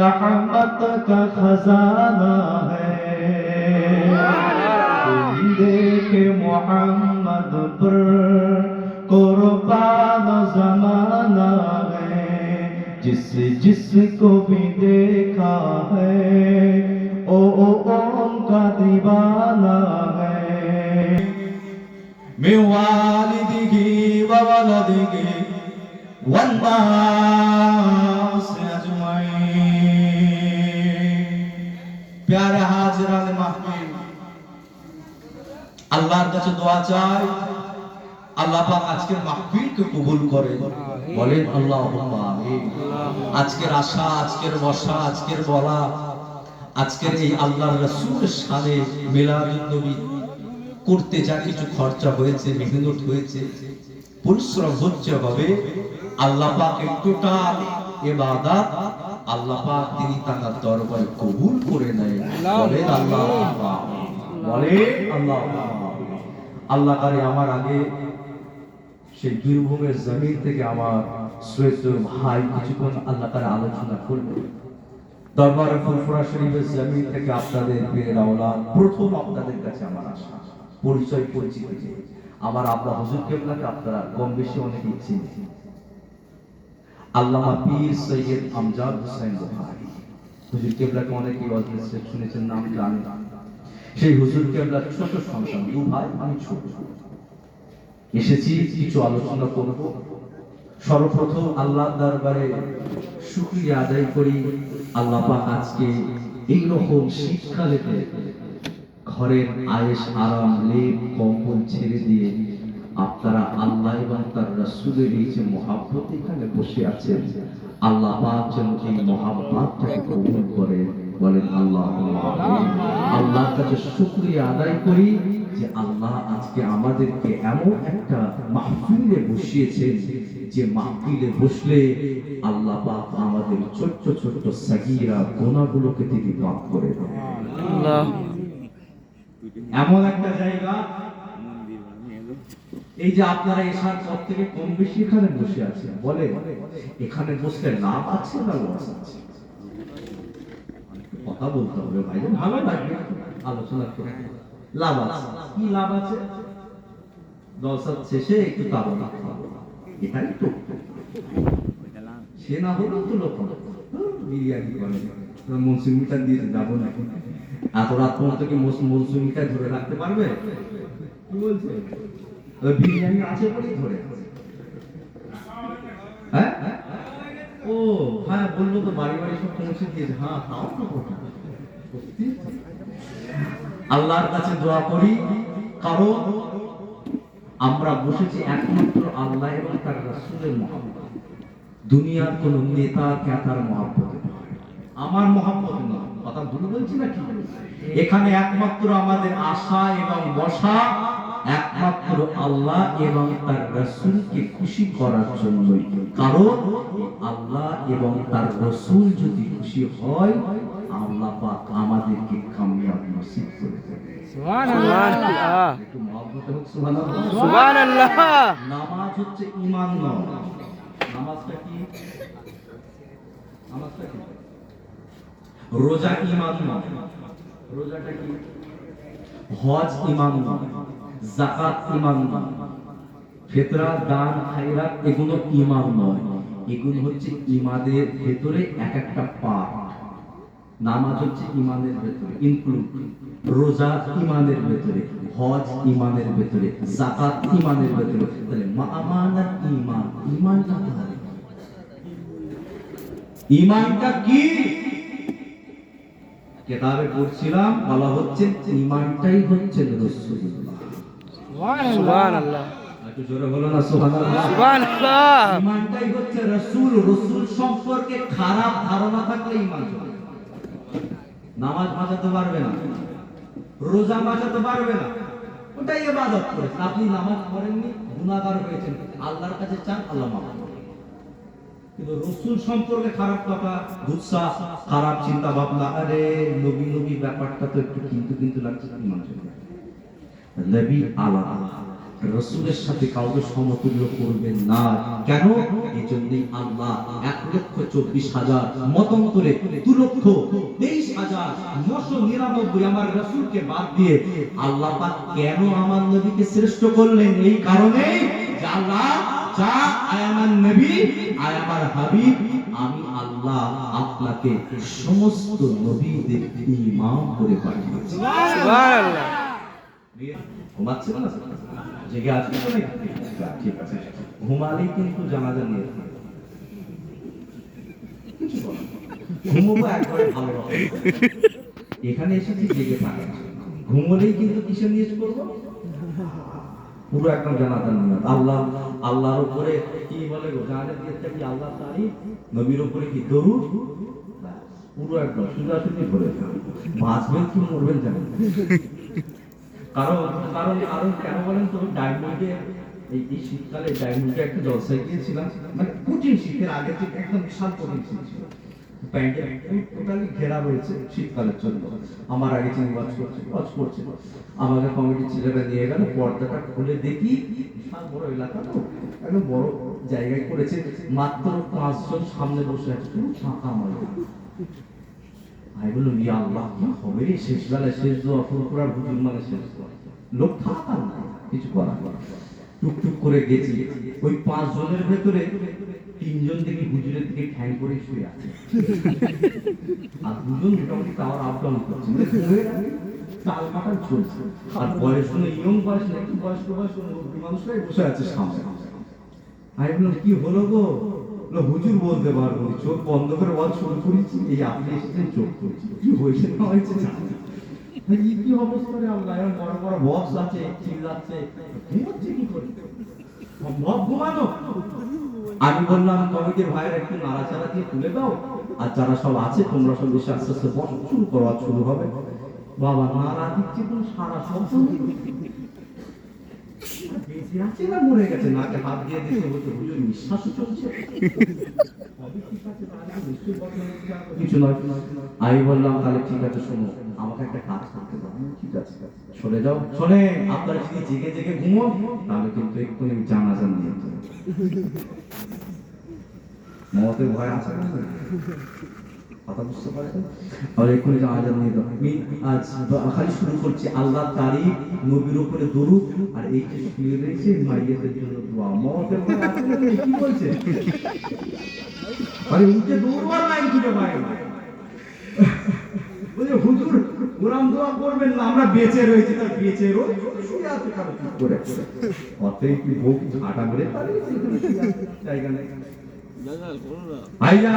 रहमत का खजाना है देख मोहम्मद पर कुर्बान जमाना है जिस जिस को भी देखा है ओ ओ उनका दीवाना है मैं वालिदी की वलदी की वन्ना প্যারে হাজরান মাহফিল আল্লাহর কাছে দোয়া চাই। আল্লাহ পাক আজকের মাহফিলকে কবুল করে। বলেন আল্লাহ আমিন। আজকের আশা, আজকের বসা আজকের বলা, আজকের এই আল্লাহর রাসূলের সাথে মিলাদুন নবী করতে যা কিছু খরচা হয়েছে, মেহনত হয়েছে, পরিশ্রম হচ্ছে হবে আল্লাহ পাকের টোটাল ইবাদত আল্লাহ পাক তিনি তার দরবারে কবুল করে নেয়। বলেন আল্লাহ। বলে আল্লাহ। আল্লাহ কারে আমার আগে সেই বীরভূমের জমিন থেকে আমার শ্রেষ্ঠ ভাই কিছুক্ষণ আল্লাহ তারা আলোচনা করবে দরবার ফুরফুরা শরীফের জমিন থেকে আপনাদের পীরের আওলাদ প্রথম আপনাদের কাছে আমার আসা পরিচয় পরিচিত। আমার আব্বা হুজুর কেবলাকে আপনারা কম বেশি অনেকেই চিনেছেন আল্লামা পীর সৈয়দ আমজাদ হোসেন বুখারী। হুজুর কেবলাকে অনেকেই অজলিসে শুনেছেন নাম জানেন সেই হুজুর কেবলার ছোট সন্তান দু ভাই, আমি ছোট। এসেছি, কিছু আলোচনা করব। সর্বপ্রথম আল্লাহ দরবারে শুকরিয়া আদায় করি। আল্লাহ পাক আজকে এই রকম শীতকালেতে ঘরের আয়েস আরাম লেপ কম্বল ছেড়ে দিয়ে আপনারা আল্লাহ এবং তার রাসূলের এই যে মহাব্বত এখানে বসে আছেন আল্লাহ পাক যেন এই মহাব্বতটাকে কবুল করে বলেন আল্লাহ আল্লাহর কাছে শুকরিয়া আদায় করি যে আল্লাহ আজকে আমাদেরকে এমন একটা মাহফিলে বসিয়েছেন যে মাহফিলে বসলে আল্লাহ পাক আমাদের ছোট্ট ছোট্ট সাগীরা গোনাগুলোকে তিনি মাফ করে দেন। আল্লাহ। এমন একটা জায়গা এই যে আপনারা এসার পর থেকে কম বেশি এখানে বসে আছেন, বলে? এখানে বসলে লাভ আছে না লস আছে? কথা বলতে হবে ভাই ভালো লাগবে। আলোচনা করে। লাভ আছে। কি লাভ আছে? দশার শেষে একটু তাবো না এটাই তো। সে না হলেও তো লোক বিরিয়ানি করে। মৌসুমিটা দিয়ে যাব না এত রাত পর্যন্ত কি মৌসুমিটা ধরে রাখতে পারবে? কি বলছে ওই বিরিয়ানি আছে বলেই ধরে হ্যাঁ? ও হ্যাঁ বলল তো, বাড়ি বাড়ি সব পৌঁছে দিয়েছে। হ্যাঁ তো আল্লাহর কাছে দোয়া করি, কারণ আমরা বসেছি একমাত্র আল্লাহ এবং তার রাসূলের মহব্বত। দুনিয়ার কোন নেতা ক্যাতার মহব্বতে। আমার মহব্বত নয়। কথা ভুল বলছি না কি এখানে একমাত্র আমাদের আশা এবং বসা একমাত্র আল্লাহ এবং তার রাসূলকে খুশি করার জন্যই। কারণ আল্লাহ এবং তার রাসূল যদি খুশি হয় আল্লাহ পাক আমাদেরকে কামিয়াব নসিব করে দেবে সুবহানাল্লাহ। একটু মহব্বতে হোক সুবহানাল্লাহ। সুবহানাল্লাহ। নামাজ হচ্ছে ইমান নয় নামাজটা কি? নামাজটা কি? রোজা নয় রোজাটা কি? হজ ইমান নয় জাকাত ইমান নয়। ফেতরা, দান, খায়রাত, এগুলো ইমান নয়। এগুলো হচ্ছে ইমানের ভেতরে এক একটা পার্ট নামাজ হচ্ছে ইমানের ভেতরে ইনক্লুড রোজা ইমানের ভেতরে, হজ ইমানের ভেতরে জাকাত ইমানের ভেতরে। তাহলে আমানাত ইমান, ইমানটা কোথায়? ইমানটা কি? কেতাবে পড়ছিলাম, বলা হচ্ছে ইমানটাই হচ্ছে রসুল্লাহ। সুবহান আল্লাহ একটু জোরে বলো না সুবহানাল্লাহ। সুবহান আল্লাহ ইমানটাই হচ্ছে রসুল রসুল সম্পর্কে খারাপ ধারণা থাকলে ইমান নামাজ বাঁচাতে পারবে না রোজা বাঁচাতে পারবে না ওটাই ইবাদত করেছে আপনি নামাজ পড়েননি গুনাহগার হয়েছেন আল্লাহর কাছে চান আল্লাহ মাফ কিন্তু রসুল সম্পর্কে খারাপ কথা গুসা খারাপ চিন্তা ভাবনা আরে নবী নবী ব্যাপারটা তো একটু কিন্তু কিন্তু লাগছে চলে না। নবী রসুলের সাথে কাউকে সমতুল্য করবেন না। কেন? এই জন্যই আল্লাহ এক লক্ষ চব্বিশ হাজার মতন্তরে দু লক্ষ তেইশ হাজার নশো নিরানব্বই আমার রসুলকে বাদ দিয়ে আল্লাহ পাক কেন আমার নবীকে শ্রেষ্ঠ করলেন? এই কারণে আল্লাহ, যা নবী হাবিব, আমি আল্লাহ আপনাকে সমস্ত নবীদের ইমাম করে পাঠিয়েছি। ঘুমাচ্ছে না? জেগে আছে তো ঠিক আছে ঘুমালেই কিন্তু জানাজা নিয়ে বলার একবারে ভালো এখানে এসেছি জেগে থাকা, ঘুমোলেই কিন্তু নিয়ে করব? পুরো একদম নিয়ত আল্লাহ, আল্লাহর উপরে কি বলে জানাজার নিয়তটা কি আল্লাহ তারিফ? নবীর উপরে কি দরুদ? পুরো একদম সোজাসুজি ধরে বাঁচবেন কি মরবেন জানেন। কারণ কারণ কারণ কেন বলেন তো? ডায়মন্ডে, এই শীতকালে ডায়মন্ডে একটা গিয়েছিলাম। মানে শীতের আগে থেকে একদম বিশাল ঘেরা শীতকালের আমার আগে করছে ওয়াচ করছে আমাকে কমিটির ছেলেরা নিয়ে গেল, পর্দাটা খুলে দেখি। বিশাল বড় এলাকা তো। একদম বড় জায়গায় করেছে। মাত্র পাঁচজন সামনে বসে আছে ফাঁকা আমার আমি বললাম ইয়া আল্লাহ হবে রে শেষ বেলায় শেষ দোয়া ফুরফুরার হুজুর মানে শেষ লোক থাকার না কিছু করার টুকটুক করে গেছি ওই পাঁচ জনের ভেতরে তিনজন থেকে হুজুরের দিকে ঠ্যাং করে শুয়ে আছে আর দুজন মোটামুটি টাওয়ার আপ করছে তাল কাটার চলছে আর বয়স কোনো ইয়ং বয়স না একটু বয়স্ক বয়স মানুষরাই বসে আছে সামনে আমি বললাম কি হলো গো হুজুর বলতে পারব। চোখ বন্ধ করে বল, শুরু করেছি, এই আপনি এসেছেন, চোখ খুলছি কি হয়েছে না হয়েছে কি অবস্থা রে বড় বড় বক্স আছে, চিল্লাচ্ছে, কি করে আমি বললাম, কমিটির ভাইয়ের একটু নাড়াচাড়া দিয়ে তুলে দাও, আর যারা সব আছে, তোমরা সব এসে আস্তে আস্তে বসো, শুরু করো শুরু হবে বাবা, নাড়া দিচ্ছে সারা শব্দ। বেঁচে আছে না মরে গেছে নাকে হাত দিয়ে দিতে হতো হুজুর নিঃশ্বাসও চলছে কিছু নয় আমি বললাম তাহলে ঠিক আছে শোনো আমাকে একটা কাজ করতে দাও ঠিক আছে সরে যাও শোনে আপনারা যদি জেগে জেগে ঘুমো তাহলে কিন্তু এক্ষুনি যেতে হবে। মমতের ভয় আছে? কথা বুঝতে পারছেন? আর এক্ষুনি জানাজা নিয়ে দাও আজ খালি শুরু করছি, আল্লাহ তারিফ নবীর উপরে দরুদ আর এই যে শুয়ে রয়েছে মাইয়াদের জন্য দোয়া। মমতের ভয় আছে কি বলছে আরে উঠে দৌড়বার লাইন খুঁজে পায় না। বলে হুজুর ওরাম দোয়া করবেন না, আমরা বেঁচে রয়েছি তার বেঁচে রই শুয়ে আছে কারও চুপ করে? অতএব কি ভোগ আটা মেরে জায়গা নেই। ভাইয়া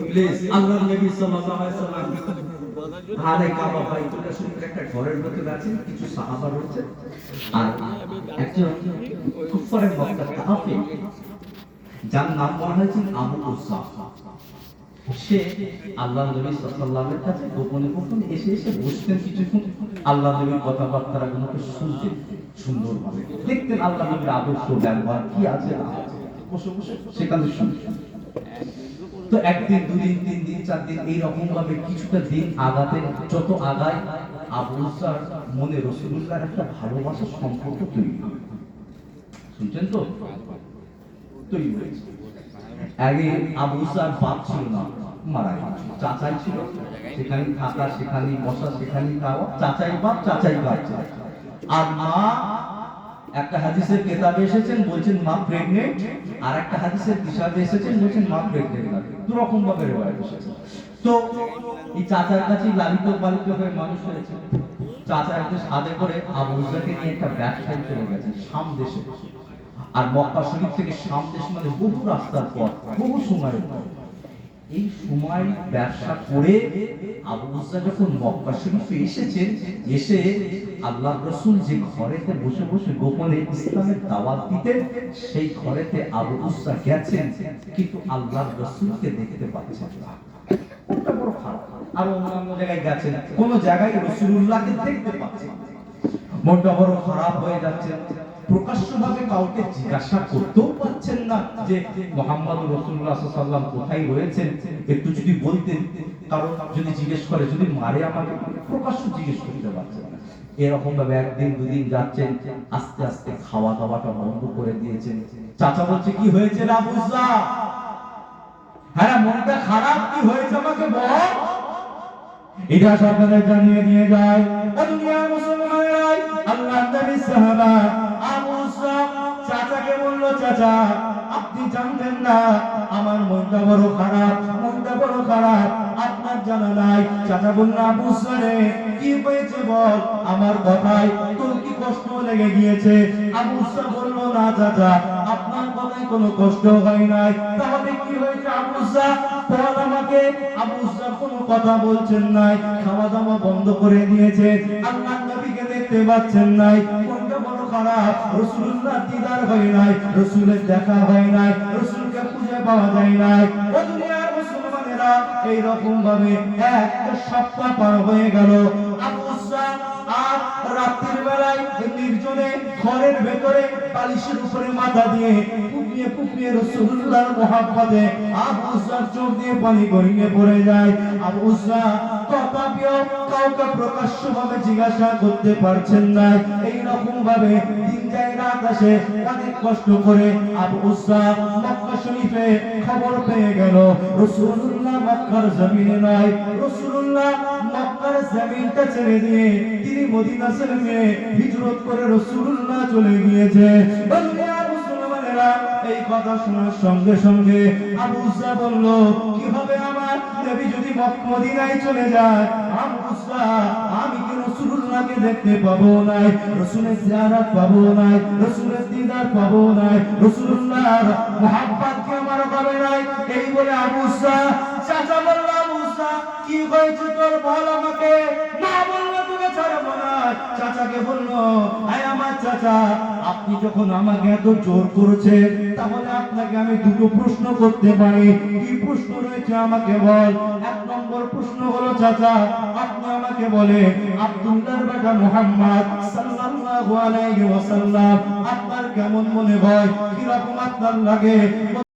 প্লিজ আল্লাহ নবী সাল্লাল্লাহু আলাইহি সাল্লাম যার নাম সে আল্লাহ নবী সাল্লাল্লাহু কাছে গোপনে গোপনে এসে এসে বসতেন কিছুক্ষণ। আল্লাহ নবীর কথাবার্তা গুলোকে শুনতেন সুন্দরভাবে। দেখতেন আল্লাহ নবীর আদর্শ ব্যবহার কি আছে সেখানে শুনতেন। তো একদিন, দুদিন তিন দিন চার দিন এইরকম ভাবে কিছুটা দিন আগাতে যত আগায়, আবু উসার মনে রসুলুল্লাহর একটা ভালোবাসার সম্পর্ক তৈরি। শুনছেন তো? তৈরি হয়েছে। আগে আবু উসার বাপ ছিল না, মারা গেছে চাচাই ছিল সেখানে থাকা সেখানে বসা সেখানে খাওয়া। চাচাই বাপ, চাচাই বাচ্চা আর মা একটা হাদিসের কেতাবে এসেছেন, বলছেন, মা প্রেগনেন্ট আর একটা হাদিসের কিতাবে এসেছেন, বলছেন, মা প্রেগনেন্ট দু রকম ভাবে রেওয়ায়ত এসেছে। তো এই চাচার কাছে লালিত পালিত হয়ে মানুষ হয়েছে। চাচা একটু সাদে করে আবু উসাকে নিয়ে একটা ব্যবসায় চলে গেছে, শাম দেশে। আর মক্কা শরীফ থেকে শাম দেশ মানে বহু রাস্তার পথ, বহু সময়ের পথ। এই সময় ব্যবসা করে আবু মুসা যখন মক্কা শরীফে এসেছেন এসে আল্লাহ রসুল যে ঘরেতে বসে বসে গোপনে ইসলামের দাওয়াত দিতেন, সেই ঘরেতে আবু মুসা গেছেন, কিন্তু আল্লাহ রসুলকে দেখতে পাচ্ছেন না। ওটা বড় খারাপ। আর অন্যান্য জায়গায় গেছেন, কোন জায়গায় রসুল্লাহকে দেখতে পাচ্ছেন। মনটা বড় খারাপ হয়ে যাচ্ছে প্রকাশ্যভাবে কাউকে জিজ্ঞাসা করতেও পাচ্ছেন না যে মোহাম্মদ রসুল্লাহ সাল্লাম কোথায় রয়েছেন। একটু যদি বলতেন, কারণ যদি জিজ্ঞেস করে, যদি মারে আমাকে, প্রকাশ্য জিজ্ঞেস করতে পারছেন না। এরকম ভাবে একদিন, দুদিন যাচ্ছেন, আস্তে আস্তে খাওয়া দাওয়াটা বন্ধ করে দিয়েছেন। চাচা বলছে, কি হয়েছে না বুঝলা হ্যাঁ মনটা খারাপ, কি হয়েছে আমাকে বল? এটা সরকারের জানিয়ে দিয়ে যায়। ও দুনিয়ার মুসলমানেরাই আল্লাহ নবী সাহাবা। চাচাকে চাচা, আপনি জানতেন না, আমার মনটা বড় খারাপ, মনটা বড় খারাপ, আপনার জানা নাই। চাচা আবু কি হয়েছে বল? আমার কথায় তোর কি কষ্ট লেগে গিয়েছে? আবু বলল, না চাচা, আপনার কথায় কোনো কষ্ট হয় নাই। তাহলে কি হয়েছে আবু আমাকে। আবু কোনো কথা বলছেন নাই খাওয়া দাওয়া বন্ধ করে দিয়েছে। আল্লাহ নবীকে দেখতে পাচ্ছেন নাই মনটা বড় দিদার হয় নাই রসুলের দেখা হয় নাই রসুলকে খুঁজে পাওয়া যায় নাই। দুনিয়ার এই রকম ভাবে একটা সপ্তাহ পার হয়ে গেল। কাউকে প্রকাশ্যভাবে জিজ্ঞাসা করতে পারছেন না। এই রকম ভাবে দিন যায় আসে, অনেক কষ্ট করে আবু উসমান মক্কা শরীফে খবর পেয়ে গেল। রসুল্লাহ মক্কার জমিনে নয়। রসুল্লাহ মক্কার জমিনটা ছেড়ে দিয়ে তিনি মদিনা শরীফে হিজরত করে রসুল্লাহ চলে গিয়েছে। মুসলমানেরা, এই কথা শোনার সঙ্গে সঙ্গে আবু উসা বলল, কীভাবে আমার নবী যদি মদিনায় চলে যায়? আবু উসা আমি কি রাসূলুল্লাহকে দেখতে পাবো নাই? রাসূলের জিয়ারত পাবো নাই? রাসূলের দিদার পাবো নাই? রাসূলুল্লাহর মুহাব্বত কি আমার পাবে নাই? এই বলে আবু উসা চাচা বলল আবু উসা কি হয়েছে তোর বল আমাকে? না বললে তোকে ছাড়বো না চাচাকে বলল, আয় আমার চাচা, আপনি যখন আমাকে এত জোর করেছেন, তাহলে আপনাকে আমি দুটো প্রশ্ন করতে পারি। কি প্রশ্ন রয়েছে আমাকে বল? এক নম্বর প্রশ্ন হলো, চাচা, আপনি আমাকে বলে আব্দুল্লাহর বেটা মুহাম্মদ সাল্লাল্লাহু আলাইহি ওয়াসাল্লাম আপনার কেমন মনে হয়? কীরকম আপনার লাগে?